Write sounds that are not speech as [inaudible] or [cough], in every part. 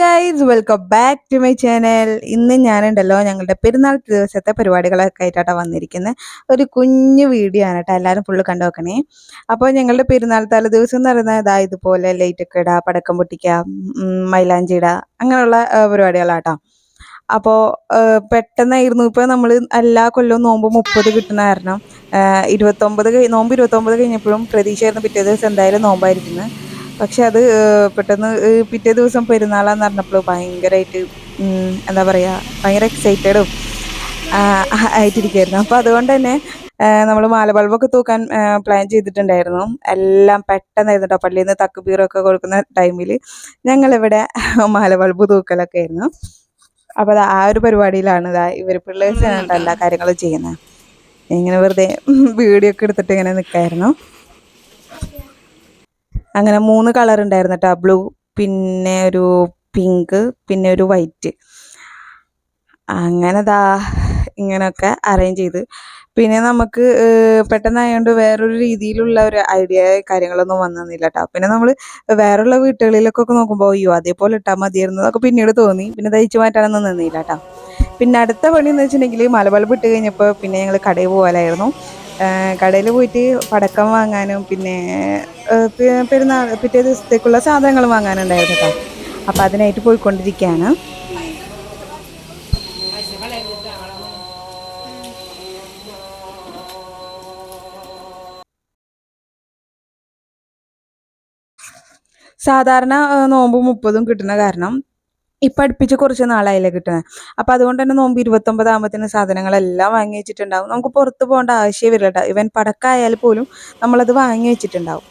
Guys welcome back to my channel ഇന്ന് ഞാനുണ്ടല്ലോ ഞങ്ങളുടെ പെരുന്നാൾ ദിവസത്തെ പരിപാടികളൊക്കെ ആയിട്ടാണ് വന്നിരിക്കുന്നത്. ഒരു കുഞ്ഞു വീഡിയോ ആണ് കേട്ടോ എല്ലാവരും ഫുള്ള് കണ്ടു നോക്കണേ. അപ്പോൾ ഞങ്ങളുടെ പെരുന്നാൾ തല ദിവസം എന്ന് പറയുന്നത് ഇതാ ഇതുപോലെ ലൈറ്റ് ഒക്കെ ഇടുക പടക്കം പൊട്ടിക്കുക മൈലാഞ്ചി ഇടുക അങ്ങനെയുള്ള പരിപാടികളാട്ടോ അപ്പോൾ പെട്ടെന്നായിരുന്നു. ഇപ്പോൾ നമ്മൾ എല്ലാ കൊല്ലവും നോമ്പ് മുപ്പത് കിട്ടുന്ന കാരണം ഇരുപത്തൊമ്പത് നോമ്പ് ഇരുപത്തൊമ്പത് കഴിഞ്ഞപ്പോഴും പ്രതീക്ഷയായിരുന്നു പിറ്റേ ദിവസം എന്തായാലും നോമ്പായിരിക്കുന്നത് പക്ഷെ അത് പെട്ടെന്ന് പിറ്റേ ദിവസം പെരുന്നാളാന്ന് പറഞ്ഞപ്പോൾ ഭയങ്കരമായിട്ട് എന്താ പറയുക ഭയങ്കര എക്സൈറ്റഡും ആയിട്ടിരിക്കുകയായിരുന്നു അപ്പോൾ അതുകൊണ്ട് തന്നെ നമ്മൾ മാല ബൾബൊക്കെ തൂക്കാൻ പ്ലാൻ ചെയ്തിട്ടുണ്ടായിരുന്നു. എല്ലാം പെട്ടെന്നായിരുന്നു കേട്ടോ പള്ളിയിൽ നിന്ന് തക്കുബീറൊക്കെ കൊടുക്കുന്ന ടൈമിൽ ഞങ്ങളിവിടെ [laughs] മാല ബൾബ് തൂക്കലൊക്കെ ആയിരുന്നു അപ്പോൾ അത് ആ ഒരു പരിപാടിയിലാണ് ഇതാ ഇവർ പിള്ളേഴ്സ് കേട്ടോ എല്ലാ കാര്യങ്ങളും ചെയ്യുന്നത്. ഇങ്ങനെ വെറുതെ വീഡിയോ ഒക്കെ എടുത്തിട്ട് ഇങ്ങനെ നിൽക്കായിരുന്നു അങ്ങനെ മൂന്ന് കളർ ഉണ്ടായിരുന്നു കേട്ടോ ബ്ലൂ പിന്നെ ഒരു പിങ്ക് പിന്നെ ഒരു വൈറ്റ്. അങ്ങനെ ദാ ഇങ്ങനെയൊക്കെ അറേഞ്ച് ചെയ്ത്. പിന്നെ നമുക്ക് പെട്ടെന്നായതുകൊണ്ട് വേറൊരു രീതിയിലുള്ള ഒരു ഐഡിയ കാര്യങ്ങളൊന്നും വന്നില്ല കേട്ടോ പിന്നെ നമ്മൾ വേറെയുള്ള വീട്ടുകളിലൊക്കെ നോക്കുമ്പോൾ അയ്യോ അതേപോലെ ഇട്ടാൽ മതിയായിരുന്നു എന്നൊക്കെ പിന്നീട് തോന്നി. പിന്നെ തയ്ച്ചു മാറ്റാനൊന്നും നിന്നില്ല കേട്ടോ പിന്നെ അടുത്ത പണി എന്ന് വെച്ചിട്ടുണ്ടെങ്കിൽ മലബൾബ് ഇട്ട് കഴിഞ്ഞപ്പോൾ പിന്നെ ഞങ്ങൾ കടയിൽ പോകാനായിരുന്നു കടയിൽ പോയിട്ട് പടക്കം വാങ്ങാനും പിന്നെ പെരുന്നാൾ പിറ്റേ ദിവസത്തേക്കുള്ള സാധനങ്ങൾ വാങ്ങാനുണ്ടായിരുന്നു കേട്ടോ അപ്പോൾ അതിനായിട്ട് പോയിക്കൊണ്ടിരിക്കുകയാണ് സാധാരണ നോമ്പ് മുപ്പതും കിട്ടുന്ന കാരണം ഇപ്പം അടുപ്പിച്ച് കുറച്ച് നാളായില്ലേ കിട്ടുന്നത് അപ്പം അതുകൊണ്ട് തന്നെ നോമ്പ് ഇരുപത്തൊമ്പതാകുമ്പത്തിന് സാധനങ്ങളെല്ലാം വാങ്ങി വെച്ചിട്ടുണ്ടാവും. നമുക്ക് പുറത്ത് പോകേണ്ട ആവശ്യമേ വരില്ല ഇവൻ പടക്കായാൽ പോലും നമ്മളത് വാങ്ങി വെച്ചിട്ടുണ്ടാവും.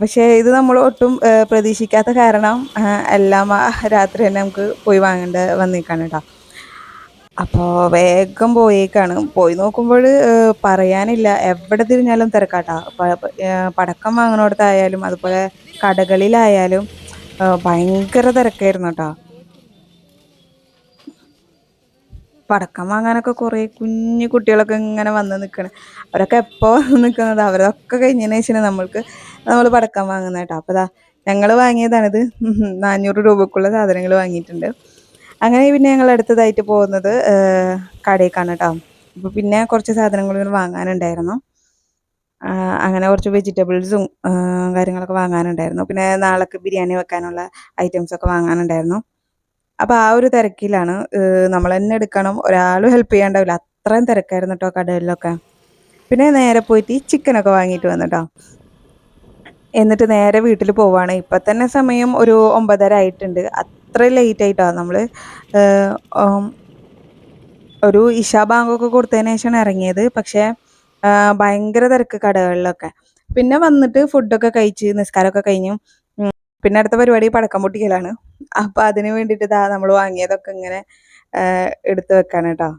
പക്ഷേ ഇത് നമ്മൾ ഒട്ടും പ്രതീക്ഷിക്കാത്ത കാരണം എല്ലാം രാത്രി തന്നെ നമുക്ക് പോയി വാങ്ങേണ്ട വന്നേക്കാണ് കേട്ടോ അപ്പോൾ വേഗം പോയേക്കാണ്. പോയി നോക്കുമ്പോൾ പറയാനില്ല. എവിടെ തിരിഞ്ഞാലും തിരക്കാട്ടാ പടക്കം വാങ്ങണോടത്തായാലും അതുപോലെ കടകളിലായാലും ഭയങ്കര തിരക്കായിരുന്നു കേട്ടോ പടക്കം വാങ്ങാനൊക്കെ കുറേ കുഞ്ഞു കുട്ടികളൊക്കെ ഇങ്ങനെ വന്ന് നിൽക്കണം അവരൊക്കെ എപ്പോൾ നിൽക്കുന്നത് അവരൊക്കെ കഴിഞ്ഞതിന് ശേഷം നമ്മൾക്ക് നമ്മൾ പടക്കം വാങ്ങുന്ന കേട്ടോ അപ്പോൾ ഇതാ ഞങ്ങൾ വാങ്ങിയതാണിത് നാനൂറ് രൂപക്കുള്ള സാധനങ്ങൾ വാങ്ങിയിട്ടുണ്ട്. അങ്ങനെ പിന്നെ ഞങ്ങൾ അടുത്തതായിട്ട് പോകുന്നത് കടയിൽ കടയിലേക്കാണ് കേട്ടോ അപ്പോൾ പിന്നെ കുറച്ച് സാധനങ്ങൾ വാങ്ങാനുണ്ടായിരുന്നു. അങ്ങനെ കുറച്ച് വെജിറ്റബിൾസും കാര്യങ്ങളൊക്കെ വാങ്ങാനുണ്ടായിരുന്നു. പിന്നെ നാളേക്ക് ബിരിയാണി വെക്കാനുള്ള ഐറ്റംസൊക്കെ വാങ്ങാനുണ്ടായിരുന്നു. അപ്പോൾ ആ ഒരു തിരക്കിലാണ് നമ്മൾ തന്നെ എടുക്കണം ഒരാളും ഹെൽപ്പ് ചെയ്യാണ്ടാവില്ല. അത്രയും തിരക്കായിരുന്നു കേട്ടോ കടകളിലൊക്കെ പിന്നെ നേരെ പോയിട്ട് ചിക്കനൊക്കെ വാങ്ങിയിട്ട് വന്നു എന്നിട്ട് നേരെ വീട്ടിൽ പോവാണ്. ഇപ്പം തന്നെ സമയം ഒരു ഒമ്പതര ആയിട്ടുണ്ട്. അത്ര ലേറ്റ് ആയിട്ടാണ് നമ്മൾ ഒരു ഇഷാ ബാങ്കൊക്കെ കൊടുത്തതിന് ശേഷമാണ് ഇറങ്ങിയത്. പക്ഷേ ഭയങ്കര തിരക്ക് കടകളിലൊക്കെ. പിന്നെ വന്നിട്ട് ഫുഡൊക്കെ കഴിച്ച് നിസ്കാരമൊക്കെ കഴിഞ്ഞു. പിന്നെ അടുത്ത പരിപാടി പടക്കം പൊട്ടിക്കലാണ്. അപ്പം അതിന് വേണ്ടിയിട്ട് ഇതാ നമ്മൾ വാങ്ങിയതൊക്കെ ഇങ്ങനെ എടുത്തു വെക്കാണ് കേട്ടോ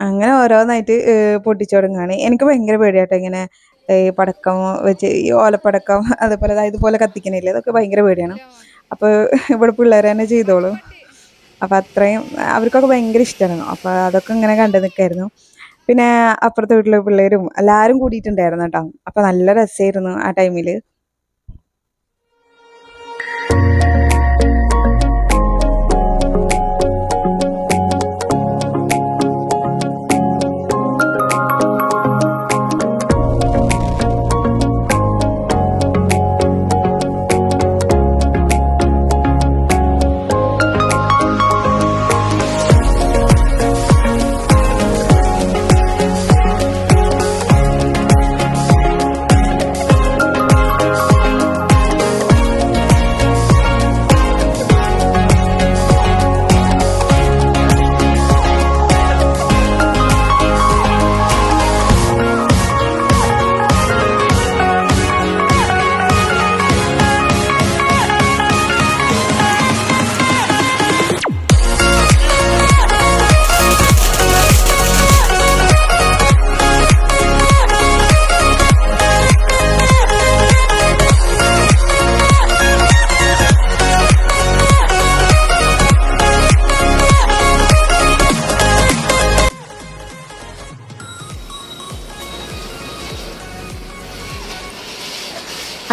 അങ്ങനെ ഓരോന്നായിട്ട് പൊട്ടിച്ചു എനിക്ക് ഭയങ്കര പേടിയാട്ടോ ഇങ്ങനെ ഈ പടക്കം വെച്ച് ഈ ഓലപ്പടക്കം അതുപോലെ ഇതുപോലെ കത്തിക്കണില്ലേ? അതൊക്കെ ഭയങ്കര പേടിയാണ്. അപ്പോൾ ഇവിടെ പിള്ളേർ തന്നെ ചെയ്തോളൂ. അപ്പോൾ അത്രയും അവർക്കൊക്കെ ഭയങ്കര ഇഷ്ടമാണ് അപ്പോൾ അതൊക്കെ ഇങ്ങനെ കണ്ടു നിൽക്കായിരുന്നു പിന്നെ അപ്പുറത്തെ വീട്ടിലെ പിള്ളേരും എല്ലാവരും കൂടിയിട്ടുണ്ടായിരുന്നു കേട്ടോ. അപ്പോൾ നല്ല രസമായിരുന്നു ആ ടൈമിൽ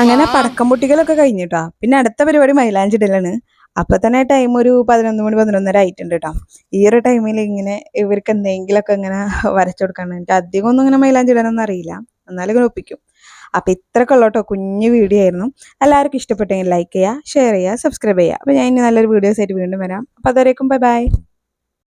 അങ്ങനെ പടക്കം പൊട്ടിക്കലൊക്കെ കഴിഞ്ഞിട്ടാ. പിന്നെ അടുത്ത പരിപാടി മൈലാഞ്ചി ഇടലാണ് അപ്പൊ തന്നെ ടൈം ഒരു പതിനൊന്ന് മണി പതിനൊന്നര ആയിട്ടുണ്ട് കേട്ടോ ഈ ഒരു ടൈമിൽ ഇങ്ങനെ ഇവർക്ക് എന്തെങ്കിലുമൊക്കെ ഇങ്ങനെ വരച്ചു കൊടുക്കണം എനിക്ക് അധികം ഒന്നും ഇങ്ങനെ മൈലാഞ്ചി ഇടാനൊന്നും അറിയില്ല. എന്നാലും ഇങ്ങനെ ഒപ്പിക്കും. അപ്പൊ ഇത്രയൊക്കെ ഉള്ളൂ കേട്ടോ കുഞ്ഞു വീഡിയോ ആയിരുന്നു. എല്ലാവർക്കും ഇഷ്ടപ്പെട്ടെങ്കിൽ ലൈക്ക് ചെയ്യുക ഷെയർ ചെയ്യുക സബ്സ്ക്രൈബ് ചെയ്യുക. അപ്പൊ ഞാൻ ഇനി നല്ലൊരു വീഡിയോസ് ആയിട്ട് വീണ്ടും വരാം. അപ്പൊ അതുവരേക്കും ബൈ ബൈ